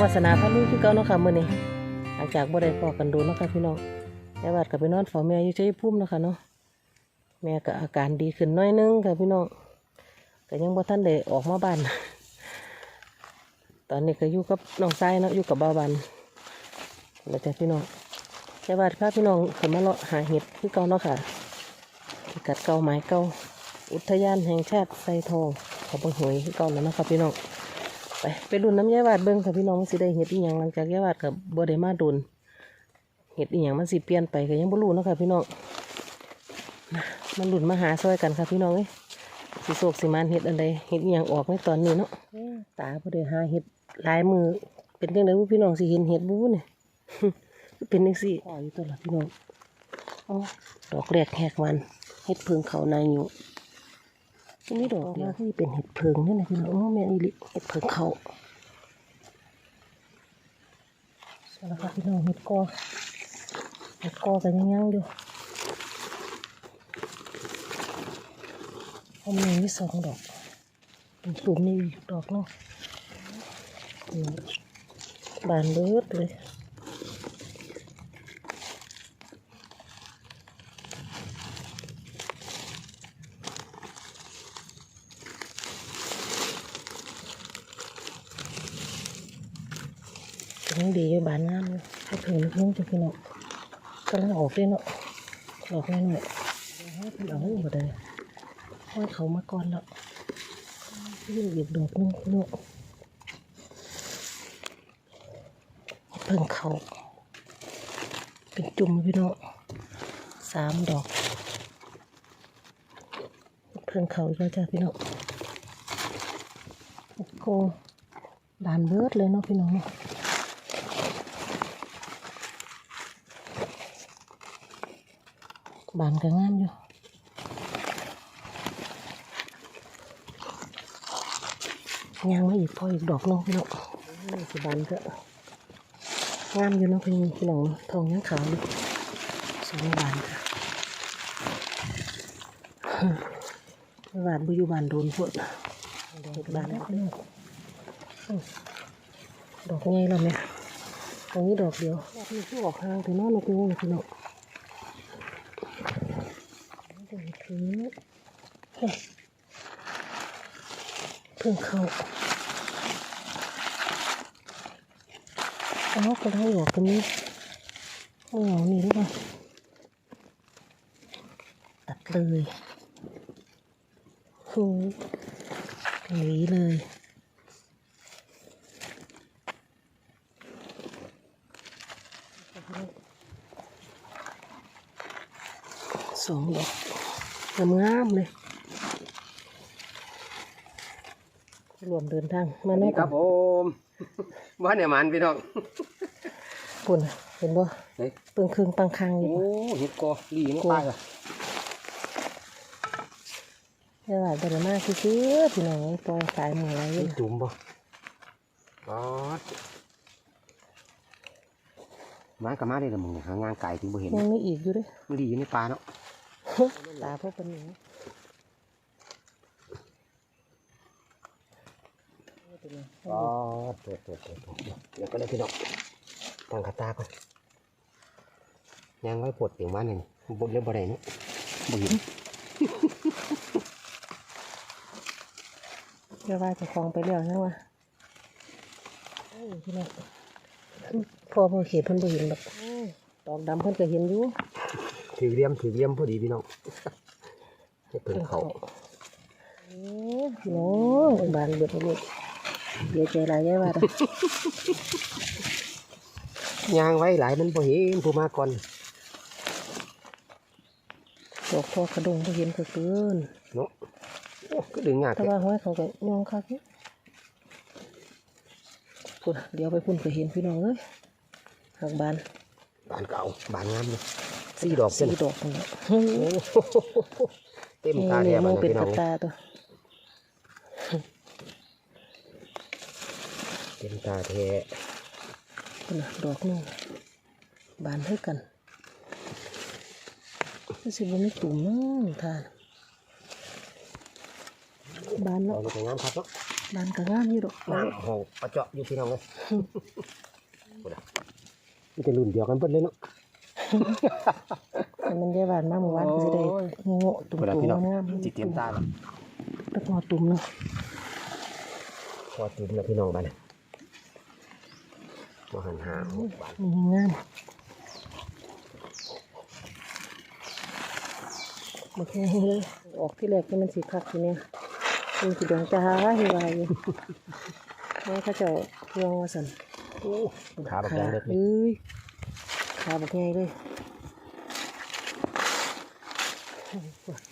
วาสนาพาลุยคือเก่าเนาะค่ะมื้อนี้หลังจากบ่ได้พอกันโดูเนาะค่ะพี่น้องแม่บาดก็ไปนอนเฝ้าแม่อยู่ชัยภูมิเนาะค่ะเนาะแม่ก็อาการดีขึ้นน้อยนึงค่ะพี่น้องก็ยังบ่ทันได้ออกมาบ้าน ตอนนี้ก็อยู่กับน้องชายเนาะอยู่กับบ่าวบันแล้วจ้ะพี่น้องแม่บาดพาพี่น้องขึ้นมาเลาะหาเห็ดคือเก่าเนาะค่ะกัดเก่าหมายเก่าอุทยานแห่งชาติไซทองเขาบังหวยคือเก่าแล้วเนาะค่ะพี่น้อง ไปไปรุ่นน้ำยายวาดเบิ้งค่ะพี่น้องมันสิได้เห็ดอีหยังหลังจากยายวาดกับบัได้มาโดนเห็ดอีหยังมันสิเปลี่ยนไปก็ยังบ่รู้เนาะค่ะพี่น้องมามันหลุนมาหาซอยกันค่ะพี่น้องเอ้ยสิโศกสิมานเห็ดอันใดเห็ดอีหยังออกในตอนนี้เนาะเอ้ยตาบ่ได้หาเห็ดหลายมือ เป็นจังได๋พี่น้องสิเห็นเห็ดบูเนี่ยเป็นจังซี่อ๋ออยู่ตัวละพี่น้องอ๋อดอกแรกแหกมันเห็ดเพิงเขานายอยู่ อันนี้ดอกเดียวที่เป็นเห็ดเพิงนี่นะพี่น้องแม่นอีลิเห็ดเพิงเขาสวัสดีค่ะพี่น้องเห็ดกอเห็ดกอกันยังยังอยู่ผมมีมีสองดอกเป็นตุ่มนี่อีกดอกนาะอืมบานเบิดเลย ยังดีอยู่บานงามเลยให้เพิ่งนึกนึงจะพี่น้องกำลังออกเลยเนาะดอกน้อยหน่อยให้เพิ่งเอาหมดเลยห้อยเขามาก่อนแล้วนี่อีกดอกนึงพี่น้องเพิ่งเขาเป็นจุ่มพี่น้องสามดอก เพิ่งเขากแล้วจ้ะพี่น้องโอ้โหบานเบิดเลยเนาะพี่น้องเนาะ บานก็งามอยู่ยังไม่อีกพออีกดอกนึงพี่น้องนี่สิบานก็งามอยู่เนาะพี่พี่น้องทองยังขาวอยู่สองบานค่ะบานบุอยู่บานโดนพวดอกบานแล้วพี่น้องดอกใหญ่แล้วเนี่ยตรงนี้ดอกเดียวนี้ที่ออกห่างถึงน้องนกงูงพี่น้อง เดี๋ยวถือเฮ้ยเพิ่งเข้าเอากระได้ออกตรงนี้เอาเหงานี่หรือเปล่าตัดเลยโหหนีเลยสองดอก งามๆเลย รวมเดินทาง มาแน่ครับผมบ้านเนี่ยมันพี่น้องปุ่นเห็นบ่เฮ้ยเปิงครึ่งปังคังอยู่โอ้บ่เห็ดกอลีมันตายอะเดี๋ยวว่าเดินมาซื้อๆพี่น้องปล่อยสายหมูอะไรอยู่จุ่มบ่ปอดมันกับมาได้ละมึงหางานไก่ถึงบ่เห็นยังมีอีกอยู่เด้วยมันดีอยู่ในป่าเนาะ ตาพวกเป็นหนูปอดตัวตัวตัวตัวเดี๋ยวก็ได้พี่น้องตั้งขาตาก่อนยังไว้ปวดเสียงบ้านนี่บนเรื่องบ่ได้เนาะบ่เห็นเดี๋ยวว่าจะคลองไปแล้วนะว่าเอ้ยพี่น้องพอพอเขียนเพิ่นบ่เห็นหรอกโอ้ยดอกดำเพิ่นก็เห็นอยู่ถือเลี่ยมถือเลี่ยมพอดีพี่น้องให้ เพิ่นเขาโอ้ยพี่น้องบานเบิดเลยเดี๋ยวใจหลายแย่ว่าดอกยางไว้หลายมันบ่เห็นผู้มาก่อนดอกพอกระดงบ่เห็นก็เกินเนาะโอ้ก็ดึงยากแต่แท้ว่าห้อยเขาก็ยองคักอยู่พุ่นเดี๋ยวไปพุ่นก็เห็นพี่น้องเอ้ยหักบานบานเก่าบานงามเลย สี่ดอกสี่เส้นดอกนั่นแหละเฮ้ยโอ้โหเต็มตาแถนี่บมัมันนเป็นพี่น้กอระงตาตัวเต็มตาแท้พุ่นน่ะดอกหนึงบานให้กันนี่สิบ่มีตุ่มเนาะทานบานเราเนาะไปงามครับเนาะดันก็งามอยู่ดอกน้ำห้องประเจาะอยู่พี่น้องเลยพูดอะมันจะรุ่นเดียวกันเบิดเลยเนาะแต่ มันได้บานมากเมื่อวานก็จะได้โอ้ยโง่ตุ่มพูดอะตุ่พี่น้องมงามจิตเตรียมตาแล้วตะกอตุ่มเนาะพอจุ่มแล้วพี่น้องบ้านมาหันหาหกบาทนี่งามมาแค่ให้เลยออกที่แรกนี่มันสีคักทีเนี้ยมันสีดวงจ้าเฮวายอยู่แม่เขาเจะเรื่องว่าสันโอ้ขาแบบแดงเล็กเลยเอ้ย ขาบักใหญ่เลย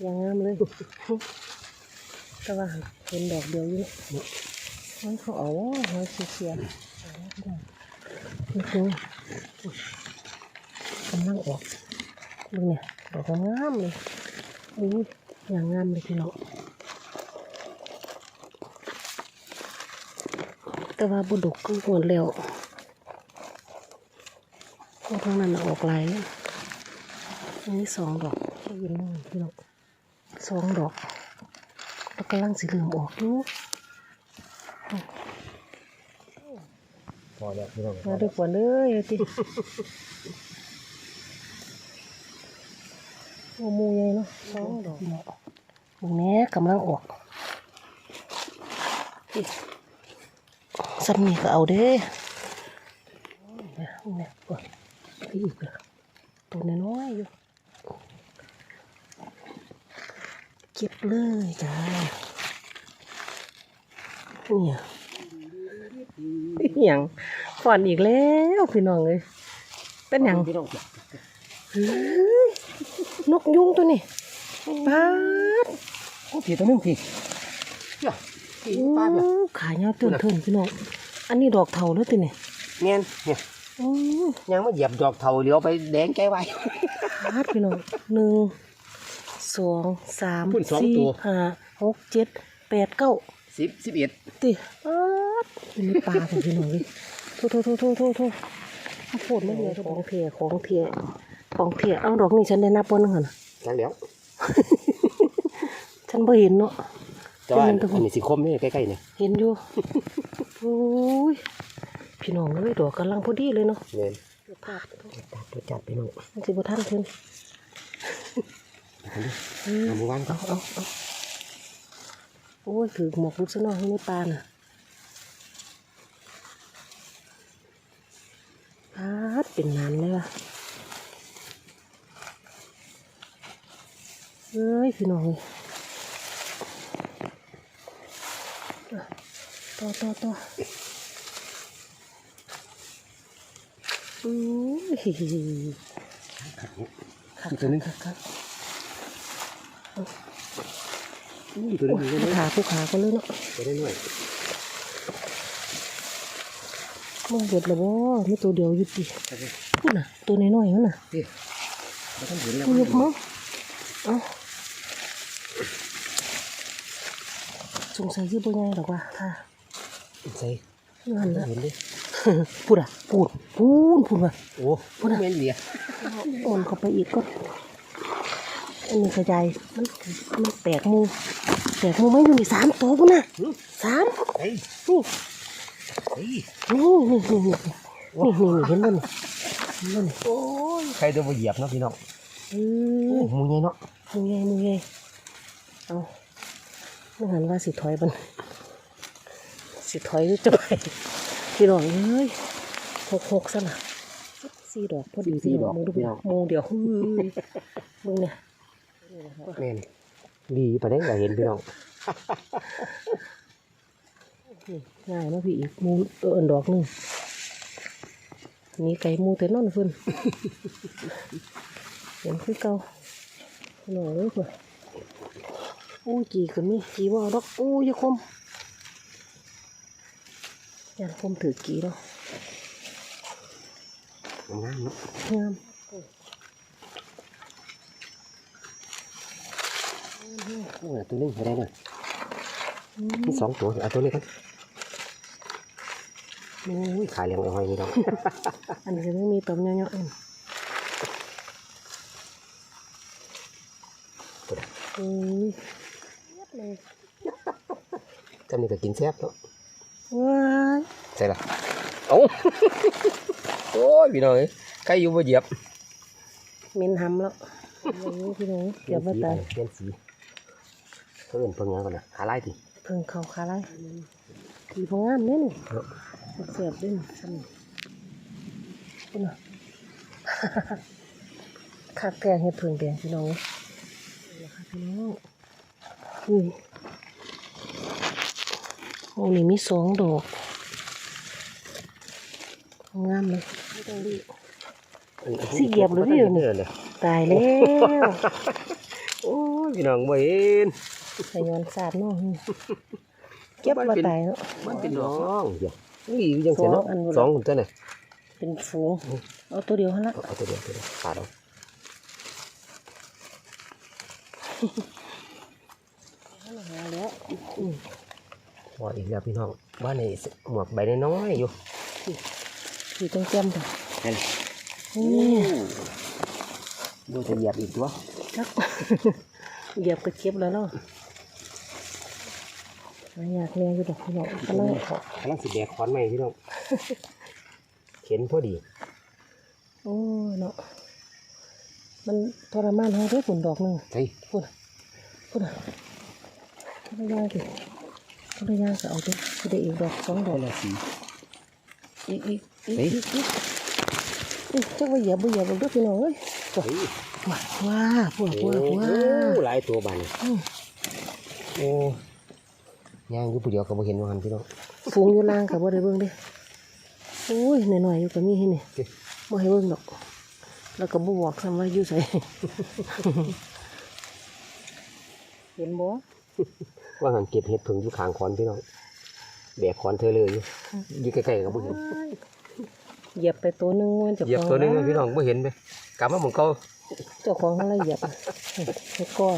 ยังงามเลยแต่ว่าเห็นดอกเดียวอยู่มันเขาเอาหอยเสียๆนี่คือกำลังออกดูเนี่ยดอกงามเลยอุ้ยอย่างงามเลยพี่น้องแต่ว่าบุดกก็หมดแล้ว พวกทั้งนั้นน่ะออกหลายเลยอันนี้สองดอกที่ยินนู่นพี่น้องสองดอกแล้วกำลังสีเหลืองออกอยู่พอแล้วพี่น้องมาด้วยกว่าเลยเอาติโอ้มูใหญ่เนาะสองดอกพี่น้องตรงนี้กำลังออกนี่สันนี่ก็เอาเด้เนี่ยเนี่ย ก่อนพี่อีกเลยตัวน้อยๆอยู่ เก็บเลยจ้าเนี่ยอหย่างฝันอีกแล้วพี่น้องเลยเป็นอย่างพี่น้องจ้ะเฮ้ยนกยุงตัวนี้ปาดโอ้พี่ตัวนึงพี่เจ้าพี่ป้าเจ้าอู้ขาเงาเตือนเทินพี่น้อง อันนี้ดอกเทาแล้วตัวนี้เนียนเนี่ยอู้ ยังมาเหยียบดอกเถาเลี้ยวไปแดงแก้ไว้ปาดพี่น้องหนึ่งสองสามพุ่นสองสี่ตัว ห้าหกเจ็ดแปดเก้าสิบสิบเอ็ดติปาดอันนี้ปลาของพี่น้องเลยโทษโทษโทษโทษโทษโทษข้าวโพดไม่เหลือของเทียของเทียของเทียเอาดอกนี้ฉันได้นับวันหนึ่งเหรอจังแล้วฉันบ่เห็นเนาะแต่ว่าเป็นตัวอันนี้สิคมนี่ใกล้ๆเนี่ยเห็นอยู่โอ้ย พี่น้องเลยดอกกำลังพอดีเลยเนาะเนียนภาพจัดตัวจัดพี่น้องมันสิบ่ทันขึ้นอันนี้เออเอามือวางก็เอาเอาเอาโอ้ยถือหมวกลูกซะหน่อยให้ในปลาน่ะพาดเป็นนานเลยว่ะเอ้ยพี่น้องเลยอะต่อต่อต่อ อู้ยตัวนึงครับครับตัวนึงอีกตัวนึงขาผู้ขาก็เลยเนาะจะได้หน่อยมึงเบิดแล้วบ่มีตัวเดียวอยู่ติพูดน่ะ ตัวน้อยๆนั่นน่ะต้องเห็นแล้วกูยุบมั้งเอ้าสงสัยคือบ่ใหญ่ดอกว่าถ้าใส่นั่นละเห็นเลย พูดอะพูดพูดพูดว่าโอ้พูดเมียนเหลียโอนเข้าไปอีกก็อันนี้กระจายมันมันแตกหมูแตกหมูไม่อยู่นี่สามตัวพุ่นน่ะสามเฮ้ยนี่เฮ้ยนี่นี่นี่นี่นี่นี่นี่เห็นบ่นี่เห็นบ่นี่โอ้ยใครจะมาเหยียบเนาะพี่น้องเอโอ้อหมูใหญ่เนาะมือใหญ่มือใหญ่เอาไม่หันว่าสิถอยบันสิถอยหรือจะไป พี่ดอกเอ้ยหกหกซะนะสี่ดอกพอดีพี่ดอกมึงดูโมงเดียวเฮ้ยมึงเนี่ยแม่นดีไปได้ก็เห็นพี่น้องนี่ง่ายเนาะพี่อีกหมูเอออันดอกหนึงนี่ไก่หมูแต่นอนเพิ่นเห็นคือเก่าหน่อยเลยป่ะอู้จีขึ้นนี่จีว่าเอาดอกอู้อยาคม ยันคมถือกีเนาะงามเนาะงามโอ้ยตัวนึงอะไรเนี่ยอืมมีสองตัวเอาตัวนี้กันโอ้ยขายเลี้ยงเอาไว้พี่น้องอันนี้จะไม่มีตอมเนาะๆอืมอืมเลยจำนี่ก็กินแซ่บเนาะ ว้ายใช่ละเอ้าโอ้ยพี่น้องเอ้ยใครอยู่บ่เหยียบเหม็นหำแล้วอย่างนี้พี่น้องเดี๋ยวมาตายเปลี่ยนสีเพิ่นเพิ่งหยังก่อนนะหาไล่ติเพิ่งเข้าขาไรขี่พองามเนี่ยนี่เนาะเสียบด้วยนี่ซ้ำนี่คุณน่ะคักแกงเห็ดเพิ่งแดงพี่น้องนี่ล่ะค่ะพี่น้องอุ้ ยโอ้นี่มีสองดอกงามเลยไม่ต้องรีบสิเหยียบหรือพี่เนี่ยเลยตายแล้วโอ้ยพี่น้องบ่เห็นขยอนสาดเนาะเก็บมาตายเนาะมันเป็นน้องเดี๋ยวนี่ยังเสียเนาะสองอันหมดเลยสองคนตัวน่ะเป็นฟูงเอาตัวเดียวเท่านั้นเอาเอาตัวเดียวตัวเดียวขาดเอาหาแล้ว พออีกแล้วพี่น้องบ้านนี่หมวกใบน้อยๆอยู่อยู่ตรงแก้มจ้ะนั่นนี่ดูจะเหยียบอีกตัวครับเหยียบก็เก็บแล้วเนาะหาอยากแน่อยู่ดอกพี่น้องก็เลยกำลังสิแบกขอนใหม่พี่น้องเข็นพอดี โอ้ยเนาะมันทรมานให้ด้วยผลดอกหนึ่งเฮ้ยพูดพูดก็ได้ยากสิก็ ได้ยากก็เอาดิก็ได้อีกดอกสองดอกละสีอีกอีกอีกเฮ้ยอีกอีกอีกจักว่าเหยียบบ่เหยียบบ่เด้อพี่น้องเอ้ยเฮ้ยว้าว้าพวกว้าว้าหลายตัวบันอืมโอ้ย่างอยู่ผู้เดียวก็บ่เห็นว่าหันพี่น้องฝูงอยู่ล่างกับบ่ได้เบิ่งเด้โอ้ยหน่อยๆอยู่ก็มีให้นี่บ่ให้เบิ่งดอก แล้วก็บ่บอกซ้ำว่าอยู่ไสเห็นบ่ ว่าหันเก็บเห็ดผึ่งอยู่ข้างขอนพี่น้องแบกขอนเธอเลยอยู่อยู่ใกล้ๆก็บ่เห็นเหยียบไปตัวหนึงมันจะเหยียบตัวหนึงนะพี่น้องบ่เห็นไปกลับมาหมุนเก่าเจ้าของอะไรเหยียบอะให้ก็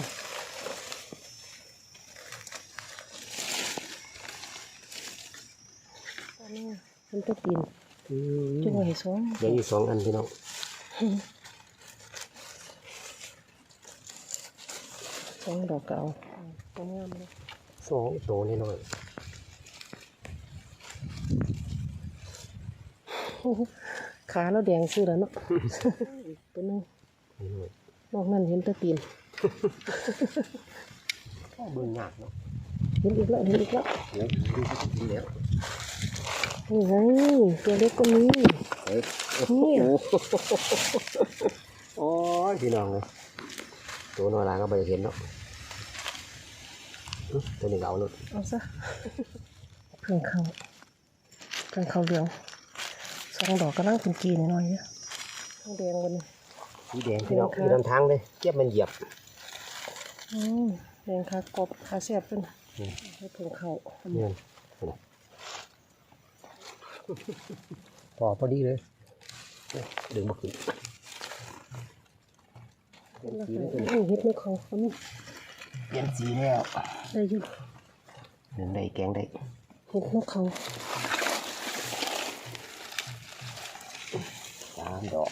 อันนี้มันจะกินจุ่มให้สองเดี๋ยวอยู่สองอันพี่น้องสองดอกก็เอาเอางามเลย สองตัวน้อยโอ้โหขาเราแดงซื้อแล้วเนาะอีกตัวหนึงๆน้อยนอกนั้นเห็นแต่ตีนๆก็เบิ่งยากเนาะเห็นอีกแล้วเห็นอีกแล้วโอ้ดูสิกินแล้วนี่ไงตัวเล็กก็มีเฮ้ยนี่โอ้โหโอ้ยพี่น้องเลยตัวน้อยลาก็บ่ได้เห็นเนาะอื้อ ตัวนี้ก็เอาเลยเอาซะเพิ่งเข้าเพิ่งเข้าเหลืองสองดอกก็นั่งเป็นกีหน่อยๆเนี่ยต้องแดงกันนี่สีแดงพี่น้องเห็นค่ะมีลำทางเลยเก็บมันเหยียบอืมแดงคากบคาเสียบเป็นอืมให้เพิ่งเข้าเนี่ยพอพอดีเลยดึงมาขึ้นแล้วก็นี่เฮ็ดในเขาคน เปลี่ยนสีแล้วได้อยู่หนึ่งได้แกงได้เฮ็ดนกเขาสามดอก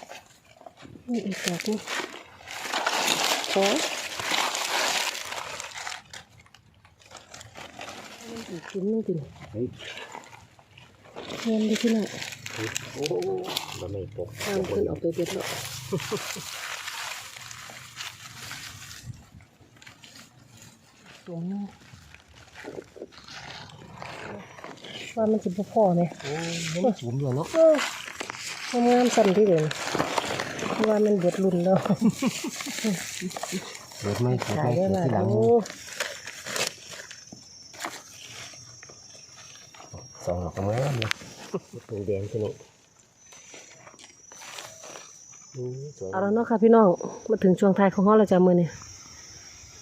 นี่อีกดอกนึงโอ้อีกชิ้นหนึงติเฮ้ยเงินดีที่ไหนโอ้มันไม่ตกตามคนเอาไปเบ็ดแล้ว ตัวนึงว่ามันจะพอไหมโอ้มันสูงอยู่เนาะเออทำงานสั่นที่เดินว่ามันเบิดรุ่นแล้วเกิดไม่เกิดขายไม่ได้เกิดละที่หลังโอ้สองดอกกำลังเลยเป็นแดงใช่ไหมอืมสวยเอาแล้วเนาะค่ะพี่น้อง มาถึงช่วงท้ายของห้องเราจะมือเนี่ย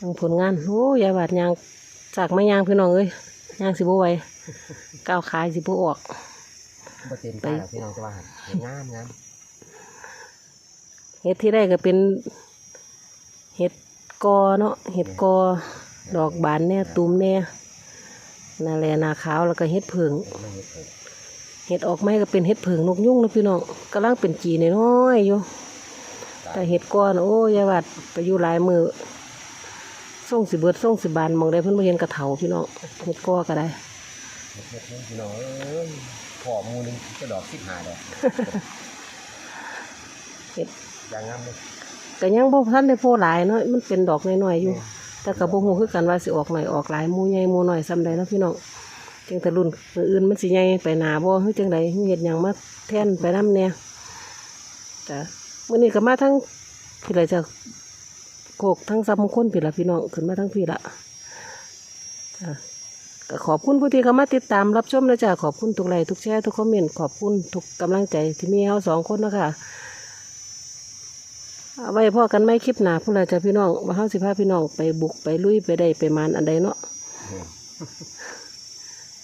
ยังผลงาน โอ้ยายบาดยางจากไม่ยางพี่น้องเอ้ยยางสิบไหวก้าวขายสิบออกบ่เต็มตาหรอกพี่น้องจะว่าหันงามงามเห็ดที่ได้ก็เป็นเห็ดกอเนาะเห็ดกอดอกบานเนี่ยตูมเนี่ยนาแลนาขาวแล้วก็เห็ดเผิงไม่เห็นเลยเห็ดออกไม้ก็เป็นเห็ดเผิงนกยุ่งนะพี่น้องกำลังเป็นจีน้อยๆอยู่แต่เห็ดก้อนโอ้ยายวัดไปอยู่หลายมือ ส่งสิเบิดส่งสิบานมองได้เพิ่นบ่เห็นกระเถาพี่น้องเฮ็ดก้อก็ได้เฮ็ดนี่พี่น้องเอ้ยพอหมูหนึงจะดอกสิบห้าดอกเฮ็ดอย่างงามเลยก็ยังบ่ทันได้โพหลายเนาะมันเป็นดอกน้อยๆอยู่ แต่ก็บ่ฮู้คือกันว่าสิออกหน่อยออกหลายหมู่ใหญ่หมู่น้อยซำใดเนาะพี่น้องจังแต่รุ่นมื้ออื่นมันสิใหญ่ไปหน้าบ่คือจังใดเฮ็ดหยังมาแทนไปนำแน่จ้ะมื้อนี้ก็มาทั้งพี่ละจ้ะ โกกทั้งซับมคลพี่ละพี่น้องขึ้นมาทั้งพี่ละก็ขอบคุณผู้ที่เข้ามาติดตามรับชมนะจ๊ะขอบคุณทุกไลค์ทุกแชร์ทุกคอมเมนต์ขอบคุณทุกกำลังใจที่มีเฮาสองคนนะคะเอาไว้พ่อกันไม่คลิปหนาพูดอะไรจ้ะพี่น้องว่าเฮาสิพาพี่น้องไปบุกไปลุยไปได้ไปมานอันใดเนาะ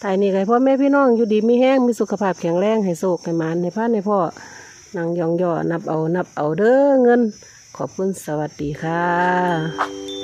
ตายนี่ไงพ่อแม่พี่น้องอยู่ดีมีแห้งมีสุขภาพแข็งแรงให้โศกให้มานให้พานให้พ่อนางยองย่อนับเอานับเอาเด้อเงิน ขอบคุณสวัสดีค่ะ